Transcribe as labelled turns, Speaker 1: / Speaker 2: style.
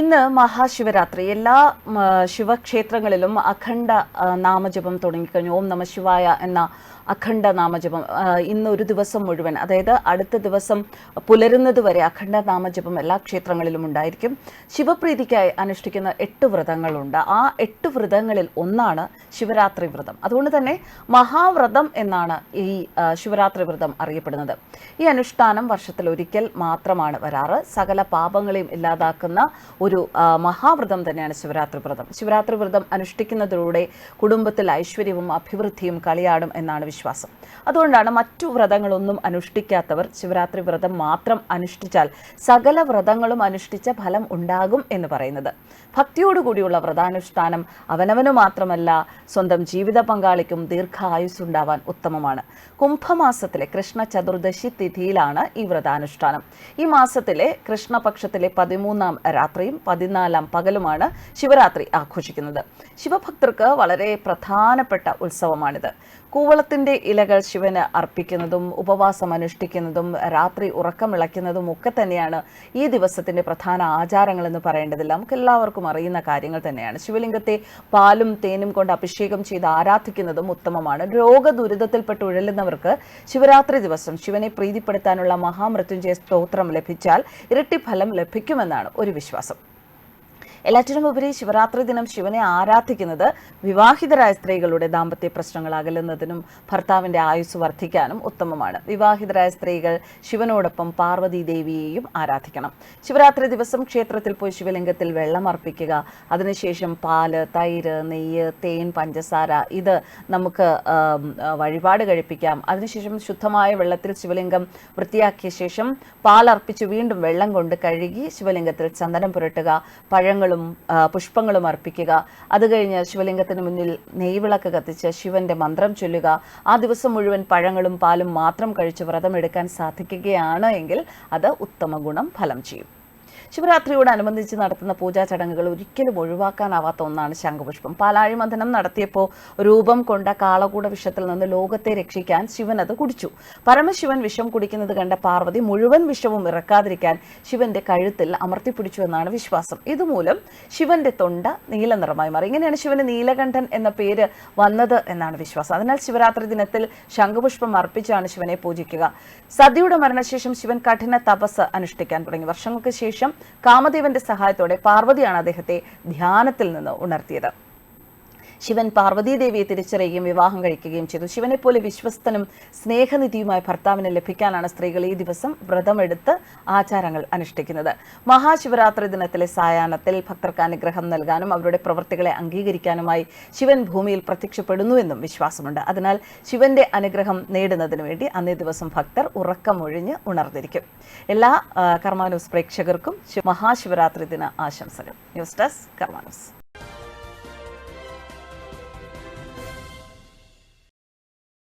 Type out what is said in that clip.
Speaker 1: ഇന്ന് മഹാശിവരാത്രി. എല്ലാ ശിവക്ഷേത്രങ്ങളിലും അഖണ്ഡ നാമജപം തുടങ്ങിക്കഴിഞ്ഞു. ഓം നമ ശിവായ എന്ന അഖണ്ഡ നാമജപം ഇന്ന് ഒരു ദിവസം മുഴുവൻ. അതായത് അടുത്ത ദിവസം പുലരുന്നത് വരെ അഖണ്ഡ നാമജപം എല്ലാ ക്ഷേത്രങ്ങളിലും ഉണ്ടായിരിക്കും. ശിവപ്രീതിക്കായി അനുഷ്ഠിക്കുന്ന എട്ട് വ്രതങ്ങളുണ്ട്. ആ എട്ട് വ്രതങ്ങളിൽ ഒന്നാണ് ശിവരാത്രി വ്രതം. അതുകൊണ്ട് തന്നെ മഹാവ്രതം എന്നാണ് ഈ ശിവരാത്രി വ്രതം അറിയപ്പെടുന്നത്. ഈ അനുഷ്ഠാനം വർഷത്തിൽ ഒരിക്കൽ മാത്രമാണ് വരാറ്. സകല പാപങ്ങളെയും ഇല്ലാതാക്കുന്ന ഒരു മഹാവ്രതം തന്നെയാണ് ശിവരാത്രി വ്രതം. ശിവരാത്രി വ്രതം അനുഷ്ഠിക്കുന്നതിലൂടെ കുടുംബത്തിൽ ഐശ്വര്യവും അഭിവൃദ്ധിയും കളിയാടും എന്നാണ് വിശ്വാസം. അതുകൊണ്ടാണ് മറ്റു വ്രതങ്ങളൊന്നും അനുഷ്ഠിക്കാത്തവർ ശിവരാത്രി വ്രതം മാത്രം അനുഷ്ഠിച്ചാൽ സകല വ്രതങ്ങളും അനുഷ്ഠിച്ച ഫലം ഉണ്ടാകും എന്ന് പറയുന്നത്. ഭക്തിയോടുകൂടിയുള്ള വ്രതാനുഷ്ഠാനം അവനവന് മാത്രമല്ല സ്വന്തം ജീവിത പങ്കാളിക്കും ദീർഘായുസ് ഉണ്ടാവാൻ ഉത്തമമാണ്. കുംഭമാസത്തിലെ കൃഷ്ണ ചതുർദശി തിഥിയിലാണ് ഈ വ്രതാനുഷ്ഠാനം. ഈ മാസത്തിലെ കൃഷ്ണപക്ഷത്തിലെ പതിമൂന്നാം രാത്രിയും പതിനാലാം പകലുമാണ് ശിവരാത്രി ആഘോഷിക്കുന്നത്. ശിവഭക്തർക്ക് വളരെ പ്രധാനപ്പെട്ട ഉത്സവമാണിത്. കൂവളത്തിന്റെ ഇലകൾ ശിവന് അർപ്പിക്കുന്നതും ഉപവാസം അനുഷ്ഠിക്കുന്നതും രാത്രി ഉറക്കമിളയ്ക്കുന്നതും ഒക്കെ തന്നെയാണ് ഈ ദിവസത്തിന്റെ പ്രധാന ആചാരങ്ങൾ എന്ന് പറയേണ്ടതില്ല. നമുക്ക് എല്ലാവർക്കും അറിയുന്ന കാര്യങ്ങൾ തന്നെയാണ്. ശിവലിംഗത്തെ പാലും തേനും കൊണ്ട് അഭിഷേകം ചെയ്ത് ആരാധിക്കുന്നതും ഉത്തമമാണ്. രോഗദുരിതത്തിൽപ്പെട്ട് ഉഴലുന്നവർക്ക് ശിവരാത്രി ദിവസം ശിവനെ പ്രീതിപ്പെടുത്താനുള്ള മഹാമൃത്യുഞ്ജയ സ്തോത്രം ലഭിച്ചാൽ ഇരട്ടി ഫലം ലഭിക്കുമെന്നാണ് ഒരു വിശ്വാസം. എല്ലാറ്റിനും ഉപരി ശിവരാത്രി ദിനം ശിവനെ ആരാധിക്കുന്നത് വിവാഹിതരായ സ്ത്രീകളുടെ ദാമ്പത്യ പ്രശ്നങ്ങൾ അകലുന്നതിനും ഭർത്താവിന്റെ ആയുസ് വർദ്ധിക്കാനും ഉത്തമമാണ്. വിവാഹിതരായ സ്ത്രീകൾ ശിവനോടൊപ്പം പാർവതി ദേവിയെയും ആരാധിക്കണം. ശിവരാത്രി ദിവസം ക്ഷേത്രത്തിൽ പോയി ശിവലിംഗത്തിൽ വെള്ളം അർപ്പിക്കുക അതിനുശേഷം പാൽ തൈര് നെയ്യ് തേൻ പഞ്ചസാര ഇത് നമുക്ക് വഴിപാട് കഴിപ്പിക്കാം. അതിനുശേഷം ശുദ്ധമായ വെള്ളത്തിൽ ശിവലിംഗം വൃത്തിയാക്കിയ ശേഷം പാൽ അർപ്പിച്ച് വീണ്ടും വെള്ളം കൊണ്ട് കഴുകി ശിവലിംഗത്തിൽ ചന്ദനം പുരട്ടുക പഴങ്ങളും ആ, പുഷ്പങ്ങളും അർപ്പിക്കുക. അത് കഴിഞ്ഞ് ശിവലിംഗത്തിന് മുന്നിൽ നെയ്വിളക്ക് കത്തിച്ച് ശിവന്റെ മന്ത്രം ചൊല്ലുക. ആ ദിവസം മുഴുവൻ പഴങ്ങളും പാലും മാത്രം കഴിച്ച് വ്രതമെടുക്കാൻ സാധിക്കുകയാണ് എങ്കിൽ അത് ഉത്തമ ഗുണം ഫലം ചെയ്യും. ശിവരാത്രിയോടനുബന്ധിച്ച് നടത്തുന്ന പൂജാ ചടങ്ങുകൾ ഒരിക്കലും ഒഴിവാക്കാനാവാത്ത ഒന്നാണ് ശംഖുപുഷ്പം. പാലാഴി മന്ദനം നടത്തിയപ്പോൾ രൂപം കൊണ്ട കാളകൂട വിഷത്തിൽ നിന്ന് ലോകത്തെ രക്ഷിക്കാൻ ശിവൻ അത് കുടിച്ചു. പരമശിവൻ വിഷം കുടിക്കുന്നത് കണ്ട പാർവതി മുഴുവൻ വിഷവും ഇറക്കാതിരിക്കാൻ ശിവന്റെ കഴുത്തിൽ അമർത്തിപ്പിടിച്ചു എന്നാണ് വിശ്വാസം. ഇതുമൂലം ശിവന്റെ തൊണ്ട നീല നിറമായി മാറി. ഇങ്ങനെയാണ് ശിവന് നീലകണ്ഠൻ എന്ന പേര് വന്നത് എന്നാണ് വിശ്വാസം. അതിനാൽ ശിവരാത്രി ദിനത്തിൽ ശംഖുപുഷ്പം അർപ്പിച്ചാണ് ശിവനെ പൂജിക്കുക. സതിയുടെ മരണശേഷം ശിവൻ കഠിന തപസ് അനുഷ്ഠിക്കാൻ തുടങ്ങി. വർഷങ്ങൾക്ക് ശേഷം കാമദേവന്റെ സഹായത്തോടെ പാർവതിയാണ് അദ്ദേഹത്തെ ധ്യാനത്തിൽ നിന്ന് ഉണർത്തിയത് ശിവൻ പാർവതീദേവിയെ തിരിച്ചറിയുകയും വിവാഹം കഴിക്കുകയും ചെയ്തു. ശിവനെ പോലെ വിശ്വസ്തനും സ്നേഹനിധിയുമായ ഭർത്താവിനെ ലഭിക്കാനാണ് സ്ത്രീകൾ ഈ ദിവസം വ്രതമെടുത്ത് ആചാരങ്ങൾ അനുഷ്ഠിക്കുന്നത്. മഹാശിവരാത്രി ദിനത്തിലെ സായാഹ്നത്തിൽ ഭക്തർക്ക് അനുഗ്രഹം നൽകാനും അവരുടെ പ്രവൃത്തികളെ അംഗീകരിക്കാനുമായി ശിവൻ ഭൂമിയിൽ പ്രത്യക്ഷപ്പെടുന്നുവെന്നും വിശ്വാസമുണ്ട്. അതിനാൽ ശിവന്റെ അനുഗ്രഹം നേടുന്നതിന് വേണ്ടി അന്നേ ദിവസം ഭക്തർ ഉറക്കമൊഴിഞ്ഞ് ഉണർന്നിരിക്കും. എല്ലാ കർമാനൂസ് പ്രേക്ഷകർക്കും മഹാശിവരാത്രി ദിന ആശംസകൾ. News desk Karma news.